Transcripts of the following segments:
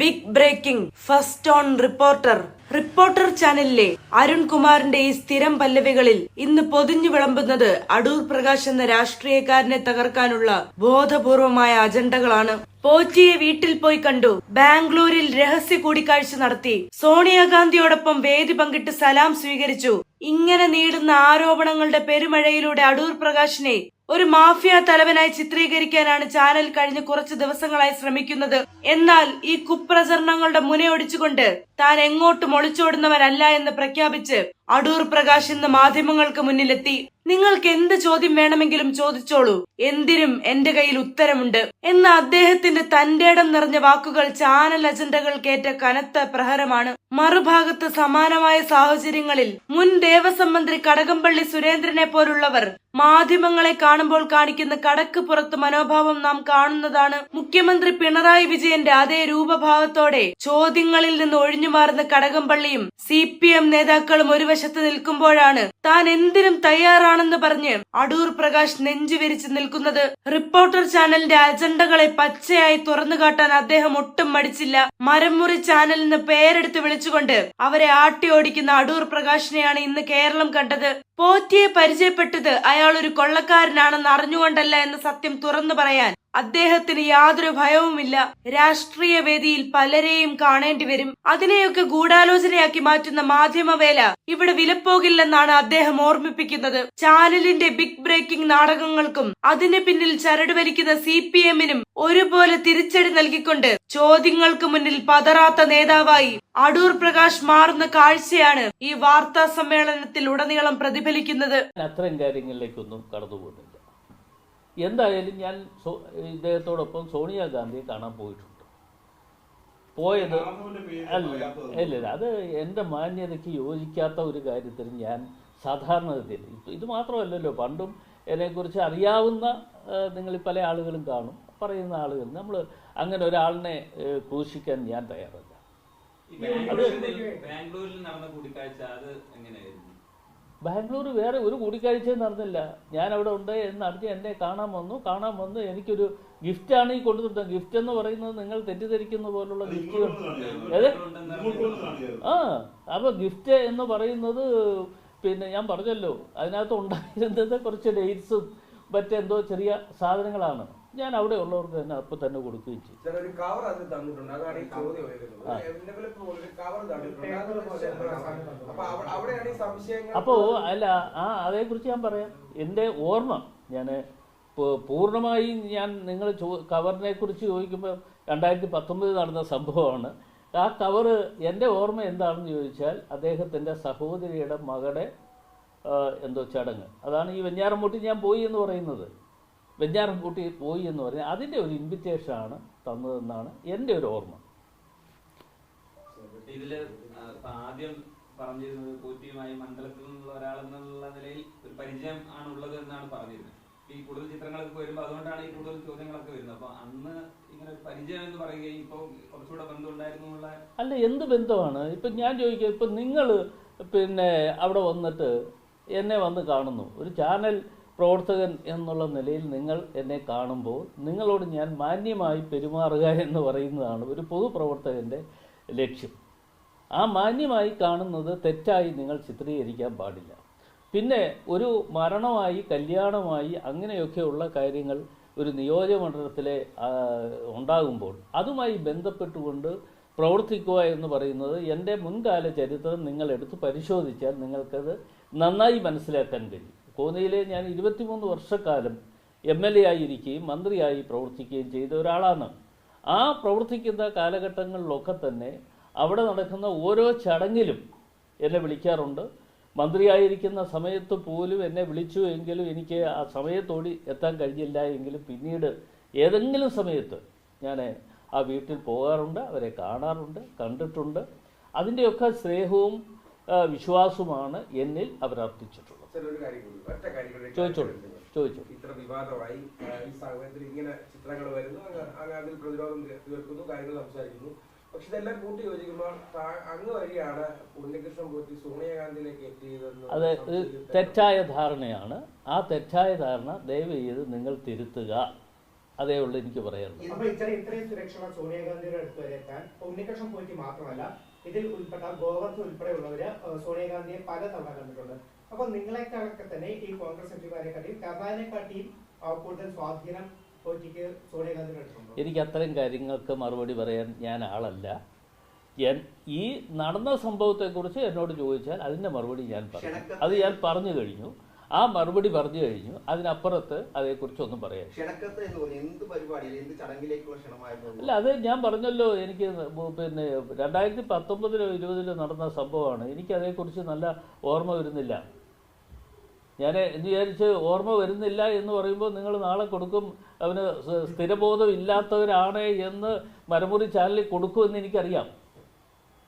Big breaking first on reporter reporter ചാനലിലെ അരുൺകുമാറിന്റെ ഈ സ്ഥിരം പല്ലവികളിൽ ഇന്ന് പൊതിഞ്ഞു വിളമ്പുന്നത് അടൂർ പ്രകാശ് എന്ന രാഷ്ട്രീയക്കാരനെ തകർക്കാനുള്ള ബോധപൂർവമായ അജണ്ടകളാണ്. പോറ്റിയെ വീട്ടിൽ പോയി കണ്ടു. ബാംഗ്ലൂരിൽ രഹസ്യ കൂടിക്കാഴ്ച നടത്തി. സോണിയാഗാന്ധിയോടൊപ്പം വേദി പങ്കിട്ട് സലാം സ്വീകരിച്ചു. ഇങ്ങനെ നീളുന്ന ആരോപണങ്ങളുടെ പെരുമഴയിലൂടെ അടൂർ പ്രകാശിനെ ഒരു മാഫിയ തലവനായി ചിത്രീകരിക്കാനാണ് ചാനൽ കഴിഞ്ഞ കുറച്ച് ദിവസങ്ങളായി ശ്രമിക്കുന്നത്. എന്നാൽ ഈ കുപ്രചരണങ്ങളുടെ മുനയൊടിച്ചുകൊണ്ട് താൻ എങ്ങോട്ടും ഒളിച്ചോടുന്നവരല്ല എന്ന് പ്രഖ്യാപിച്ച് അടൂർ പ്രകാശ് ഇന്ന് മാധ്യമങ്ങൾക്ക് മുന്നിലെത്തി. നിങ്ങൾക്ക് എന്ത് ചോദ്യം വേണമെങ്കിലും ചോദിച്ചോളൂ. എന്തിനും എന്റെ കയ്യിൽ ഉത്തരമുണ്ട്. എന്ന അദ്ദേഹത്തിന്റെ തന്റേടം നിറഞ്ഞ വാക്കുകൾ ചാനൽ അജണ്ടകൾ കേറ്റ കനത്ത പ്രഹരമാണ്. മറുഭാഗത്ത് സമാനമായ സാഹചര്യങ്ങളിൽ മുൻ ദേവസ്വം മന്ത്രി കടകംപള്ളി സുരേന്ദ്രനെ പോലുള്ളവർ മാധ്യമങ്ങളെ കാണുമ്പോൾ കാണിക്കുന്ന കടക്ക് പുറത്ത് മനോഭാവം നാം കാണുന്നതാണ്. മുഖ്യമന്ത്രി പിണറായി വിജയന്റെ അതേ രൂപഭാവത്തോടെ ചോദ്യങ്ങളിൽ നിന്ന് ഒഴിഞ്ഞു മാറുന്ന കടകംപള്ളിയും സി പി എം നേതാക്കളും ഒരു വശത്ത് നിൽക്കുമ്പോഴാണ് താൻ എന്തിനും തയ്യാറാണെന്ന് പറഞ്ഞ് അടൂർ പ്രകാശ് നെഞ്ചുവിരിച്ച് നിൽക്കുന്നത്. റിപ്പോർട്ടർ ചാനലിന്റെ അജണ്ടകളെ പച്ചയായി തുറന്നു കാട്ടാൻ അദ്ദേഹം ഒട്ടും മടിച്ചില്ല. മരംമുറി ചാനലിന് പേരെടുത്ത് വിളിച്ചുകൊണ്ട് അവരെ ആട്ടി ഓടിക്കുന്ന അടൂർ പ്രകാശിനെയാണ് ഇന്ന് കേരളം കണ്ടത്. പോറ്റിയെ പരിചയപ്പെട്ടത് അയാൾ ഒരു കൊള്ളക്കാരനാണെന്ന് അറിഞ്ഞുകൊണ്ടല്ല എന്ന സത്യം തുറന്നു പറയാൻ അദ്ദേഹത്തിന് യാതൊരു ഭയവുമില്ല. രാഷ്ട്രീയ വേദിയിൽ പലരെയും കാണേണ്ടി വരും. അതിനെയൊക്കെ ഗൂഢാലോചനയാക്കി മാറ്റുന്ന മാധ്യമവേല ഇവിടെ വിലപ്പോകില്ലെന്നാണ് അദ്ദേഹം ഓർമ്മിപ്പിക്കുന്നത്. ചാനലിന്റെ ബിഗ് ബ്രേക്കിംഗ് നാടകങ്ങൾക്കും അതിന് പിന്നിൽ ചരട് വലിക്കുന്ന സി പി എമ്മിനും ഒരുപോലെ തിരിച്ചടി നൽകിക്കൊണ്ട് ചോദ്യങ്ങൾക്ക് മുന്നിൽ പതറാത്ത നേതാവായി അടൂർ പ്രകാശ് മാറുന്ന കാഴ്ചയാണ് ഈ വാർത്താ സമ്മേളനത്തിൽ ഉടനീളം പ്രതിഫലിക്കുന്നത്. അത്രയും കാര്യങ്ങളിലേക്കൊന്നും കടന്നു പോകുന്നില്ല. എന്തായാലും ഞാൻ ഇദ്ദേഹത്തോടൊപ്പം സോണിയാഗാന്ധിയെ കാണാൻ പോയിട്ടുണ്ട്. പോയത് അല്ല ഇല്ല അത് എന്റെ മാന്യതയ്ക്ക് യോജിക്കാത്ത ഒരു കാര്യത്തിൽ ഞാൻ സാധാരണഗതിയിൽ ഇത് മാത്രമല്ലല്ലോ പണ്ടും എന്നെക്കുറിച്ച് അറിയാവുന്ന നിങ്ങൾ പല ആളുകളും കാണും പറയുന്ന ആളുകൾ. നമ്മൾ അങ്ങനെ ഒരാളിനെ ക്രൂശിക്കാൻ ഞാൻ തയ്യാറല്ല. ബാംഗ്ലൂരിൽ ബാംഗ്ലൂരിൽ നടന്ന കൂടിക്കാഴ്ച അത് എങ്ങനെയായിരുന്നു? ബാംഗ്ലൂർ വേറെ ഒരു കൂടിക്കാഴ്ചയും നടന്നില്ല. ഞാൻ അവിടെ ഉണ്ട് എന്ന് അറിഞ്ഞ് എന്നെ കാണാൻ വന്നു. കാണാൻ വന്ന് എനിക്കൊരു ആണ് ഈ കൊണ്ടുതന്നത് ഗിഫ്റ്റ് എന്ന് പറയുന്നത് നിങ്ങൾ തെറ്റിദ്ധരിക്കുന്ന പോലുള്ള ഗിഫ്റ്റുകൾ അതെ ആ അപ്പോൾ ഗിഫ്റ്റ് എന്ന് പറയുന്നത് പിന്നെ ഞാൻ പറഞ്ഞല്ലോ അതിനകത്ത് ഉണ്ടായിരുന്നത് കുറച്ച് ഡേറ്റ്സും മറ്റെന്തോ ചെറിയ സാധനങ്ങളാണ്. ഞാൻ അവിടെ ഉള്ളവർക്ക് തന്നെ അപ്പം തന്നെ കൊടുക്കുകയും ചെയ്യും. അപ്പോൾ അല്ല ആ അതേക്കുറിച്ച് ഞാൻ പറയാം. എന്റെ ഓർമ്മ ഞാൻ പൂർണമായി ഞാൻ നിങ്ങൾ ചോ കവറിനെ കുറിച്ച് ചോദിക്കുമ്പോൾ രണ്ടായിരത്തി പത്തൊമ്പത് നടന്ന സംഭവമാണ്. ആ കവറ് എന്റെ ഓർമ്മ എന്താണെന്ന് ചോദിച്ചാൽ അദ്ദേഹത്തിന്റെ സഹോദരിയുടെ മകളുടെ എന്തോ ചടങ്ങ്. അതാണ് ഈ വെഞ്ഞാറമ്പൂട്ടി ഞാൻ പോയി എന്ന് പറയുന്നത്. വെഞ്ഞാറമ്പൂട്ടി പോയി എന്ന് പറഞ്ഞാൽ അതിന്റെ ഒരു ഇൻവിറ്റേഷനാണ് തന്നതെന്നാണ് എന്റെ ഒരു ഓർമ്മ. ഇതിൽ ആദ്യം പറഞ്ഞിരുന്നത് പോറ്റിയുമായി മണ്ഡലത്തിൽ നിന്നുള്ള ഒരാളെന്നുള്ള നിലയിൽ ഒരു പരിചയം ആണ് ഉള്ളത് എന്നാണ് പറഞ്ഞിരുന്നത്. ഈ കൂടുതൽ ചിത്രങ്ങളൊക്കെ വരുമ്പോൾ അതുകൊണ്ടാണ് ഈ കൂടുതൽ ചോദ്യങ്ങളൊക്കെ വരുന്നത്. അപ്പൊ അന്ന് ഇങ്ങനെ ഒരു പരിചയം എന്ന് പറയുകയും ഇപ്പൊ കുറച്ചുകൂടെ ബന്ധം ഉണ്ടായിരുന്നു എന്നുള്ള അല്ല എന്ത് ബന്ധമാണ്? ഇപ്പൊ ഞാൻ ചോദിക്കുക ഇപ്പൊ നിങ്ങൾ പിന്നെ അവിടെ വന്നിട്ട് എന്നെ വന്ന് കാണുന്നു. ഒരു ചാനൽ പ്രവർത്തകൻ എന്നുള്ള നിലയിൽ നിങ്ങൾ എന്നെ കാണുമ്പോൾ നിങ്ങളോട് ഞാൻ മാന്യമായി പെരുമാറുക എന്ന് പറയുന്നതാണ് ഒരു പൊതുപ്രവർത്തകന്റെ ലക്ഷ്യം. ആ മാന്യമായി കാണുന്നത് തെറ്റായി നിങ്ങൾ ചിത്രീകരിക്കാൻ പാടില്ല. പിന്നെ ഒരു മരണമായി കല്യാണമായി അങ്ങനെയൊക്കെയുള്ള കാര്യങ്ങൾ ഒരു നിയോജകമണ്ഡലത്തിലെ ഉണ്ടാകുമ്പോൾ അതുമായി ബന്ധപ്പെട്ടുകൊണ്ട് പ്രവർത്തിക്കുക എന്ന് പറയുന്നത് എന്റെ മുൻകാല ചരിത്രം നിങ്ങൾ എടുത്ത് പരിശോധിച്ചാൽ നിങ്ങൾക്കത് നന്നായി മനസ്സിലാക്കാൻ കഴിയും. കോന്നിയിലെ ഞാൻ ഇരുപത്തിമൂന്ന് വർഷക്കാലം എം എൽ എ ആയിരിക്കുകയും മന്ത്രിയായി പ്രവർത്തിക്കുകയും ചെയ്ത ഒരാളാണ്. ആ പ്രവർത്തിക്കുന്ന കാലഘട്ടങ്ങളിലൊക്കെ തന്നെ അവിടെ നടക്കുന്ന ഓരോ ചടങ്ങിലും എന്നെ വിളിക്കാറുണ്ട്. മന്ത്രിയായിരിക്കുന്ന സമയത്ത് പോലും എന്നെ വിളിച്ചു എങ്കിലും എനിക്ക് ആ സമയത്തോടി എത്താൻ കഴിഞ്ഞില്ല എങ്കിലും പിന്നീട് ഏതെങ്കിലും സമയത്ത് ഞാൻ ആ വീട്ടിൽ പോകാറുണ്ട് അവരെ കാണാറുണ്ട് കണ്ടിട്ടുണ്ട്. അതിന്റെയൊക്കെ സ്നേഹവും വിശ്വാസവുമാണ് എന്നിൽ അവരർപ്പിച്ചിട്ടുള്ളത് സാർ ഒരു കാര്യം കൂടി ഒറ്റ കാര്യം കൂടി ചോദിച്ചോളൂ ചോദിച്ചോളൂ. ഇത്ര വിവാദമായി ഈ സാഹചര്യത്തിൽ ഇങ്ങനെ ചിത്രങ്ങൾ വരുന്നു അങ്ങ് അതിൽ പ്രതിരോധം തീർക്കുന്നു കാര്യങ്ങൾ സംസാരിക്കുന്നു. പക്ഷെ ഇതെല്ലാം കൂട്ടി യോജിക്കുമ്പോൾ താ- അങ്ങ് വഴിയാണ് ഉണ്ണികൃഷ്ണൻ പോറ്റി സോണിയാഗാന്ധിയിലേക്ക് എത്തിയതെന്ന് അത് തെറ്റായ ധാരണയാണ്. ആ തെറ്റായ ധാരണ ദയവ് ചെയ്ത് നിങ്ങൾ തിരുത്തുക. അതേ ഉള്ളൂ എനിക്ക് പറയാനുള്ളത്. ഇത്രയും സുരക്ഷ സോണിയാഗാന്ധിയുടെ അടുത്ത് വരെ എത്താൻ ഉണ്ണികൃഷ്ണൻ പോറ്റി മാത്രമല്ല ഇതിൽ ഉൾപ്പെട്ട ഗോവർദ്ധ ഉൾപ്പെടെയുള്ളവര് സോണിയാഗാന്ധിയെ പല തവണ കണ്ടിട്ടുണ്ട്. അപ്പൊ നിങ്ങളെക്കാളൊക്കെ തന്നെ ഈ കോൺഗ്രസ് എംപിമാരെ കാട്ടിയും കർണാടനെ കാട്ടിയും ആ, കൂടുതൽ സ്വാധീനം എനിക്ക് അത്തരം കാര്യങ്ങൾക്ക് മറുപടി പറയാൻ ഞാൻ ആളല്ല. ഞാൻ ഈ നടന്ന സംഭവത്തെക്കുറിച്ച് എന്നോട് ചോദിച്ചാൽ അതിന്റെ മറുപടി ഞാൻ പറയും. അത് ഞാൻ പറഞ്ഞു കഴിഞ്ഞു. ആ മറുപടി പറഞ്ഞു കഴിഞ്ഞു. അതിനപ്പുറത്ത് അതേക്കുറിച്ചൊന്നും പറയാം അല്ല അത് ഞാൻ പറഞ്ഞല്ലോ എനിക്ക് പിന്നെ രണ്ടായിരത്തി പത്തൊമ്പതിലോ ഇരുപതിലോ നടന്ന സംഭവമാണ്. എനിക്ക് അതേക്കുറിച്ച് നല്ല ഓർമ്മ വരുന്നില്ല. ഞാൻ എന്ന് വിചാരിച്ച് ഓർമ്മ വരുന്നില്ല എന്ന് പറയുമ്പോൾ നിങ്ങൾ നാളെ കൊടുക്കും അവന് സ്ഥിരബോധം ഇല്ലാത്തവരാണ് എന്ന് മരമുറി ചാനലിൽ കൊടുക്കുമെന്ന് എനിക്കറിയാം.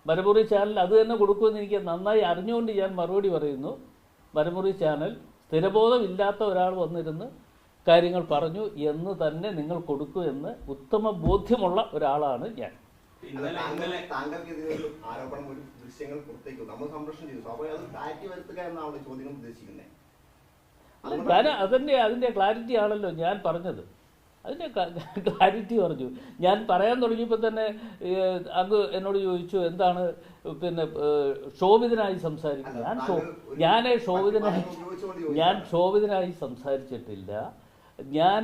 മരമുറി ചാനൽ അത് തന്നെ കൊടുക്കുമെന്ന് എനിക്ക് നന്നായി അറിഞ്ഞുകൊണ്ട് ഞാൻ മറുപടി പറയുന്നു. മരമുറി ചാനൽ സ്ഥിരബോധം ഇല്ലാത്ത ഒരാൾ വന്നിരുന്ന് കാര്യങ്ങൾ പറഞ്ഞു എന്ന് തന്നെ നിങ്ങൾ കൊടുക്കൂ എന്ന് ഉത്തമ ബോധ്യമുള്ള ഒരാളാണ് ഞാൻ. അതന്നെ അതിന്റെ ഞാൻ അതിന്റെ അതിന്റെ ക്ലാരിറ്റി ആണല്ലോ ഞാൻ പറഞ്ഞത്. അതിന്റെ ക്ലാരിറ്റി പറഞ്ഞു. ഞാൻ പറയാൻ തുടങ്ങിയപ്പോൾ തന്നെ അങ്ങ് എന്നോട് ചോദിച്ചു എന്താണ് പിന്നെ ക്ഷോഭിതനായി സംസാരിക്കുന്നത്? ഞാൻ ഞാൻ ക്ഷോഭിതനായി ഞാൻ ക്ഷോഭിതനായി സംസാരിച്ചിട്ടില്ല. ഞാൻ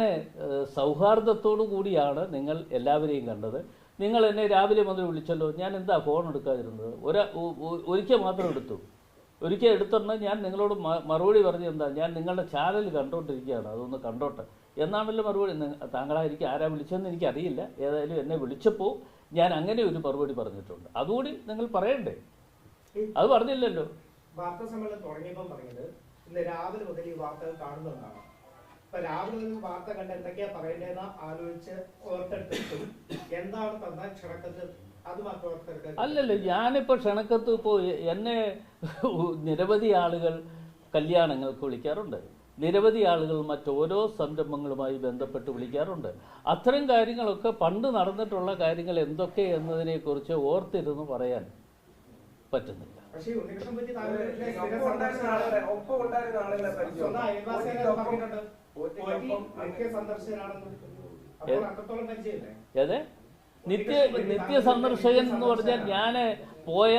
സൗഹാർദ്ദത്തോടു കൂടിയാണ് നിങ്ങൾ എല്ലാവരെയും കണ്ടത്. നിങ്ങൾ എന്നെ രാവിലെ മുതൽ വിളിച്ചല്ലോ. ഞാൻ എന്താ ഫോൺ എടുക്കാതിരുന്നത്? ഒര ഒരിക്കൽ മാത്രം എടുത്തു. ഒരിക്കൽ എടുത്തിട്ടുണ്ട് ഞാൻ നിങ്ങളോട് മറുപടി പറഞ്ഞത് എന്താ? ഞാൻ നിങ്ങളുടെ ചാനൽ കണ്ടോണ്ടിരിക്കുകയാണ്. അതൊന്ന് കണ്ടോട്ടെ. എന്നാണല്ലോ മറുപടി? താങ്കളായിരിക്കും ആരാ വിളിച്ചതെന്ന് എനിക്കറിയില്ല. ഏതായാലും എന്നെ വിളിച്ചപ്പോൾ ഞാൻ അങ്ങനെ ഒരു മറുപടി പറഞ്ഞിട്ടുണ്ട്. അതുകൂടി നിങ്ങൾ പറയണ്ടേ? അത് പറഞ്ഞില്ലല്ലോ. സമ്മേളനം തുടങ്ങിയപ്പോൾ രാവിലെ മുതൽ ഈ വാർത്തകൾ കാണുന്നതാണ് അപ്പൊ രാവിലെ വാർത്ത കണ്ട് എന്തൊക്കെയാ പറയേണ്ടതെന്ന് ആലോചിച്ച് ഓർത്തെടുത്തിട്ടും എന്താണ് തന്ന ക്ഷണക്കത്ത് അത് മാത്രം ഓർത്തെടുക്കാൻ അല്ലല്ല ഞാനിപ്പോൾ ക്ഷണക്കത്ത് ഇപ്പോൾ എന്നെ നിരവധി ആളുകൾ കല്യാണങ്ങൾക്ക് വിളിക്കാറുണ്ട്. നിരവധി ആളുകൾ മറ്റോരോ സംരംഭങ്ങളുമായി ബന്ധപ്പെട്ട് വിളിക്കാറുണ്ട്. അത്തരം കാര്യങ്ങളൊക്കെ പണ്ട് നടന്നിട്ടുള്ള കാര്യങ്ങൾ എന്തൊക്കെ എന്നതിനെക്കുറിച്ച് ഓർത്തിരുന്ന് പറയാൻ പറ്റുന്നില്ല. ഏതെ? നിത്യ നിത്യ സന്ദർശകൻ എന്ന് പറഞ്ഞാൽ ഞാൻ പോയ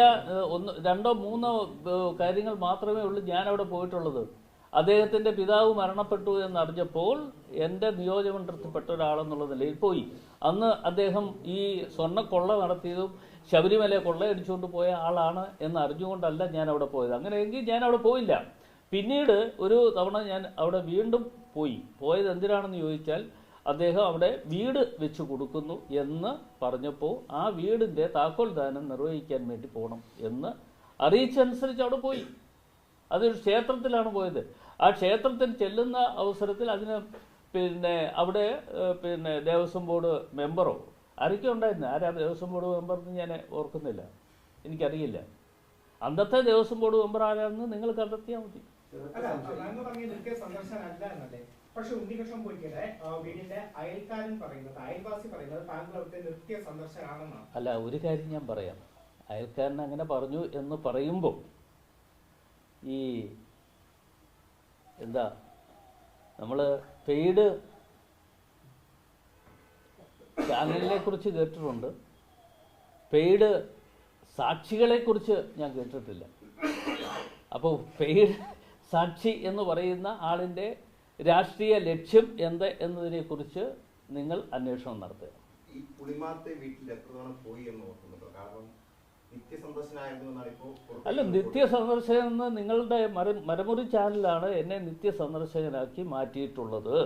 ഒന്ന് രണ്ടോ മൂന്നോ കാര്യങ്ങൾ മാത്രമേ ഉള്ളൂ ഞാൻ അവിടെ പോയിട്ടുള്ളത്. അദ്ദേഹത്തിന്റെ പിതാവ് മരണപ്പെട്ടു എന്നറിഞ്ഞപ്പോൾ എന്റെ നിയോജകമണ്ഡലത്തിൽപ്പെട്ട ഒരാളെന്നുള്ള നിലയിൽ പോയി. അന്ന് അദ്ദേഹം ഈ സ്വർണക്കൊള്ള നടത്തിയതും ശബരിമല കൊള്ളയടിച്ചുകൊണ്ട് പോയ ആളാണ് എന്ന് അറിഞ്ഞുകൊണ്ടല്ല ഞാൻ അവിടെ പോയത്. അങ്ങനെയെങ്കിൽ ഞാൻ അവിടെ പോയില്ല. പിന്നീട് ഒരു തവണ ഞാൻ അവിടെ വീണ്ടും പോയി. പോയത് എന്തിനാണെന്ന് ചോദിച്ചാൽ അദ്ദേഹം അവിടെ വീട് വെച്ച് കൊടുക്കുന്നു എന്ന് പറഞ്ഞപ്പോൾ ആ വീടിന്റെ താക്കോൽ ദാനം നിർവഹിക്കാൻ വേണ്ടി പോകണം എന്ന് അറിയിച്ചനുസരിച്ച് അവിടെ പോയി. അതൊരു ക്ഷേത്രത്തിലാണ് പോയത്. ആ ക്ഷേത്രത്തിൽ ചെല്ലുന്ന അവസരത്തിൽ അതിന് പിന്നെ അവിടെ പിന്നെ ദേവസ്വം ബോർഡ് മെമ്പറോ ആരൊക്കെ ഉണ്ടായിരുന്നു. ആരാ ദേവസ്വം ബോർഡ് മെമ്പർ എന്ന് ഞാൻ ഓർക്കുന്നില്ല. എനിക്കറിയില്ല. അന്നത്തെ ദേവസ്വം ബോർഡ് മെമ്പർ ആരാണെന്ന് നിങ്ങൾ കണ്ടെത്തിയാൽ മതി. പക്ഷെ ഉണ്ണികൃഷ്ണൻ പോയിക്കട്ടെ വീടിന്റെ അയൽക്കാരൻ പറയുന്നത് അയൽവാസി പറയുന്നത് താങ്കൾ അവിടുത്തെ നിത്യ സന്ദർശനാണെന്നാണ് അല്ല ഒരു കാര്യം ഞാൻ പറയാം. അയൽക്കാരൻ അങ്ങനെ പറഞ്ഞു എന്ന് പറയുമ്പോൾ ഈ എന്താ നമ്മൾ പെയ്ഡ് ചാനലിനെ കുറിച്ച് കേട്ടിട്ടുണ്ട്. പെയ്ഡ് സാക്ഷികളെ കുറിച്ച് ഞാൻ കേട്ടിട്ടില്ല. അപ്പോൾ പെയ്ഡ് സാക്ഷി എന്ന് പറയുന്ന ആളിന്റെ രാഷ്ട്രീയ ലക്ഷ്യം എന്ത് എന്നതിനെക്കുറിച്ച് നിങ്ങൾ അന്വേഷണം നടത്തുക. ഈ പുളിമാത്തെ വീട്ടിൽ എത്ര തവണ പോയി എന്ന് ഓർക്കുന്നുണ്ടോ? കാരണം അല്ല നിത്യ സന്ദർശകൻ എന്ന് നിങ്ങളുടെ മര മരമുറി ചാനലാണ് എന്നെ നിത്യ സന്ദർശകനാക്കി മാറ്റിയിട്ടുള്ളത്.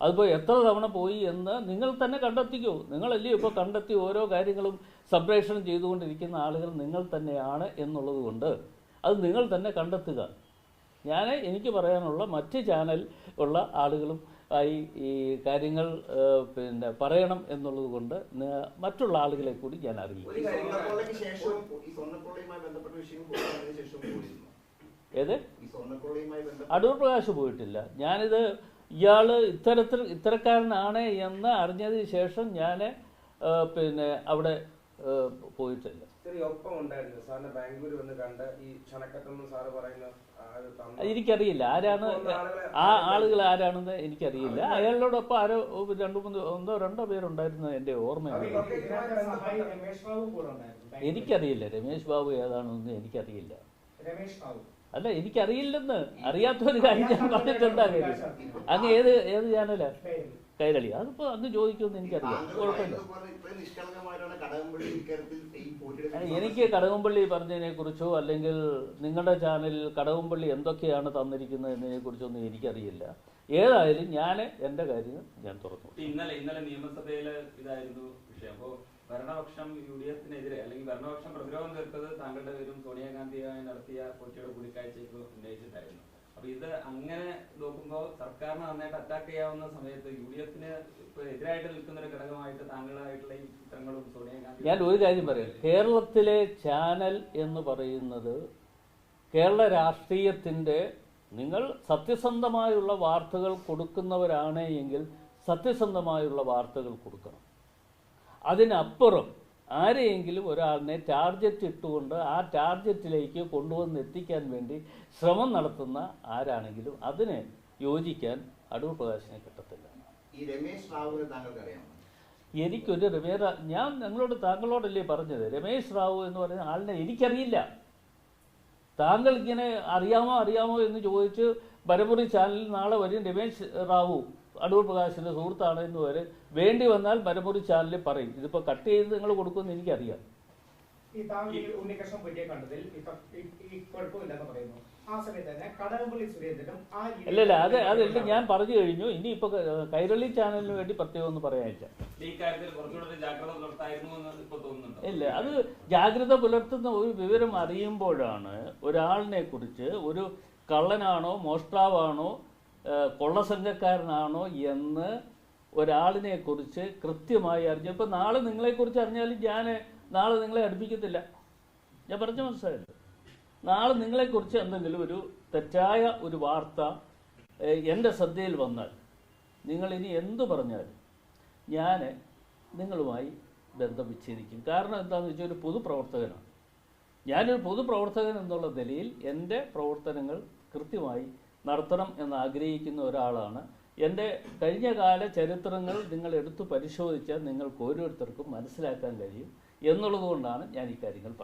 അതിപ്പോൾ എത്ര തവണ പോയി എന്ന് നിങ്ങൾ തന്നെ കണ്ടെത്തിക്കൂ. നിങ്ങളല്ലേ ഇപ്പോൾ കണ്ടെത്തി ഓരോ കാര്യങ്ങളും സംപ്രേഷണം ചെയ്തുകൊണ്ടിരിക്കുന്ന ആളുകൾ നിങ്ങൾ തന്നെയാണ് എന്നുള്ളത് കൊണ്ട് അത് നിങ്ങൾ തന്നെ കണ്ടെത്തുക. ഞാൻ എനിക്ക് പറയാനുള്ള മറ്റ് ചാനൽ ഉള്ള ആളുകളും ആയി ഈ കാര്യങ്ങൾ പിന്നെ പറയണം എന്നുള്ളത് കൊണ്ട് മറ്റുള്ള ആളുകളെ കൂടി ഞാൻ അറിയിക്കും പോയിരുന്നു. ഏത്? അടൂർ പ്രകാശ് പോയിട്ടില്ല. ഞാനിത് ഇയാൾ ഇത്തരത്തിൽ ഇത്തരക്കാരനാണ് എന്ന് അറിഞ്ഞതിന് ശേഷം ഞാൻ പിന്നെ അവിടെ പോയിട്ടില്ല. ചെറിയ ഒപ്പം ഉണ്ടായിരുന്നു. സാറിന് ബാംഗ്ലൂർ വന്ന് കണ്ട് ഈ ക്ഷണക്കത്തെന്ന് സാറ് പറയുന്ന ആ ഒരു തന്ന- എനിക്കറിയില്ല. ആരാണ് ആ ആളുകൾ ആരാണെന്ന് എനിക്കറിയില്ല. അയാളോടൊപ്പം ആരോ രണ്ടു മൂന്ന് ഒന്നോ രണ്ടോ പേരുണ്ടായിരുന്നു എന്റെ ഉണ്ടായിരുന്നു. ബാംഗ്ലൂരിൽ. എനിക്കറിയില്ല. രമേശ് ബാബു ഏതാണെന്ന് എനിക്കറിയില്ല. അല്ല എനിക്കറിയില്ലെന്ന് അറിയാത്ത ഒരു കാര്യം ഞാൻ പറഞ്ഞിട്ടുണ്ടാകില്ല അങ്ങ് ഏത് ഏത് ചാനലാ പേര്. കൈരളി അതിപ്പോ അന്ന് ചോദിക്കുമെന്ന് എനിക്കറിയാം കുഴപ്പമില്ല. എനിക്ക് കടകംപള്ളി പറഞ്ഞതിനെ കുറിച്ചോ അല്ലെങ്കിൽ നിങ്ങളുടെ ചാനലിൽ കടകംപള്ളി എന്തൊക്കെയാണ് തന്നിരിക്കുന്നത് എന്നതിനെ കുറിച്ചൊന്നും എനിക്കറിയില്ല. ഏതായാലും ഞാൻ എന്റെ കാര്യങ്ങൾ ഞാൻ തുറന്നു ഇന്നലെ ഇന്നലെ നിയമസഭയിൽ ഇതായിരുന്നു വിഷയം. അപ്പോ ഭരണപക്ഷം യു ഡി എഫിനെതിരെ അല്ലെങ്കിൽ ഭരണപക്ഷം പ്രതിരോധം തീർത്തത് താങ്കളുടെ പേരും സോണിയാഗാന്ധിയുമായി നടത്തിയ കൊച്ചിയുടെ കൂടിക്കാഴ്ചയ്ക്ക് ഉന്നയിച്ചിട്ടായിരുന്നു. അപ്പൊ ഇത് അങ്ങനെ നോക്കുമ്പോൾ സർക്കാരിനെ നന്നായിട്ട് അറ്റാക്ക് ചെയ്യാവുന്ന സമയത്ത് യു ഡി എഫിന് എതിരായിട്ട് നിൽക്കുന്ന ഒരു ഘടകമായിട്ട് താങ്കളായിട്ടുള്ള ഈ ചിത്രങ്ങളും സോണിയാഗാന്ധി ഞാൻ ഒരു കാര്യം പറയാം. കേരളത്തിലെ ചാനൽ എന്ന് പറയുന്നത് കേരള രാഷ്ട്രീയത്തിന്റെ നിങ്ങൾ സത്യസന്ധമായുള്ള വാർത്തകൾ കൊടുക്കുന്നവരാണ് എങ്കിൽ സത്യസന്ധമായുള്ള വാർത്തകൾ കൊടുക്കണം. അതിനപ്പുറം ആരെയെങ്കിലും ഒരാളിനെ ടാർജറ്റ് ഇട്ടുകൊണ്ട് ആ ടാർജറ്റിലേക്ക് കൊണ്ടുവന്ന് എത്തിക്കാൻ വേണ്ടി ശ്രമം നടത്തുന്ന ആരാണെങ്കിലും അതിന് യോജിക്കാൻ അടൂർ പ്രകാശിനെ കിട്ടത്തില്ല. ഈ രമേശ് റാവുവിനെ എനിക്കൊരു രമേശ ഞാൻ നിങ്ങളോട് താങ്കളോടല്ലേ പറഞ്ഞത്? രമേശ് റാവു എന്ന് പറയുന്ന ആളിനെ എനിക്കറിയില്ല. താങ്കൾ ഇങ്ങനെ അറിയാമോ അറിയാമോ എന്ന് ചോദിച്ച് പരമുറി ചാനലിൽ നാളെ വരും രമേശ് റാവു. അടൂർ പ്രകാശിന്റെ സുഹൃത്താണ് എന്ന് വരെ വേണ്ടി വന്നാൽ പരമുറി ചാനലിൽ പറയും. ഇതിപ്പോൾ കട്ട് ചെയ്ത് നിങ്ങൾ കൊടുക്കുമെന്ന് എനിക്കറിയാം. ഈ താങ്കൾ ഉണ്ണികൃഷ്ണൻ കണ്ടതിൽ കുഴപ്പമില്ലെന്ന് പറയുന്നു. ആ സമയത്ത് തന്നെ കടകംപള്ളി സുരേന്ദ്രനും ആ അല്ലല്ല അതെ അതല്ല ഞാൻ പറഞ്ഞു കഴിഞ്ഞു. ഇനി ഇപ്പൊ കൈരളി ചാനലിന് വേണ്ടി പ്രത്യേകം ഒന്നും പറയാനില്ല. ഈ കാര്യത്തിൽ കുറച്ചുകൂടെ ജാഗ്രത പുലർത്തായിരുന്നു എന്ന് ഇപ്പൊ തോന്നുന്നുണ്ടോ? ഇല്ല അത് ജാഗ്രത പുലർത്തുന്ന ഒരു വിവരം അറിയുമ്പോഴാണ് ഒരാളിനെ കുറിച്ച് ഒരു കള്ളനാണോ മോഷ്ടാവാണോ കൊള്ളസംഘക്കാരനാണോ എന്ന് ഒരാളിനെ കുറിച്ച് കൃത്യമായി അറിഞ്ഞു. ഇപ്പം നാളെ നിങ്ങളെക്കുറിച്ച് അറിഞ്ഞാലും ഞാൻ നാളെ നിങ്ങളെ അടുപ്പിക്കത്തില്ല. ഞാൻ പറഞ്ഞു മനസ്സിലായല്ലോ? നാളെ നിങ്ങളെക്കുറിച്ച് എന്തെങ്കിലും ഒരു തെറ്റായ ഒരു വാർത്ത എന്റെ ശ്രദ്ധയിൽ വന്നാൽ നിങ്ങൾ ഇനി എന്തു പറഞ്ഞാലും ഞാൻ നിങ്ങളുമായി ബന്ധം വിച്ഛേദിക്കും കാരണം എന്താണെന്ന് വെച്ചാൽ ഒരു പൊതുപ്രവർത്തകനാണ്. ഞാനൊരു പൊതുപ്രവർത്തകൻ എന്നുള്ള നിലയിൽ എന്റെ പ്രവർത്തനങ്ങൾ കൃത്യമായി നടത്തണം എന്ന് ആഗ്രഹിക്കുന്ന ഒരാളാണ്. എന്റെ കഴിഞ്ഞകാല ചരിത്രങ്ങൾ നിങ്ങൾ എടുത്തു പരിശോധിച്ചാൽ നിങ്ങൾക്ക് ഓരോരുത്തർക്കും മനസ്സിലാക്കാൻ കഴിയും. എന്നുള്ളതുകൊണ്ടാണ് ഞാൻ ഈ കാര്യങ്ങൾ പറഞ്ഞത്.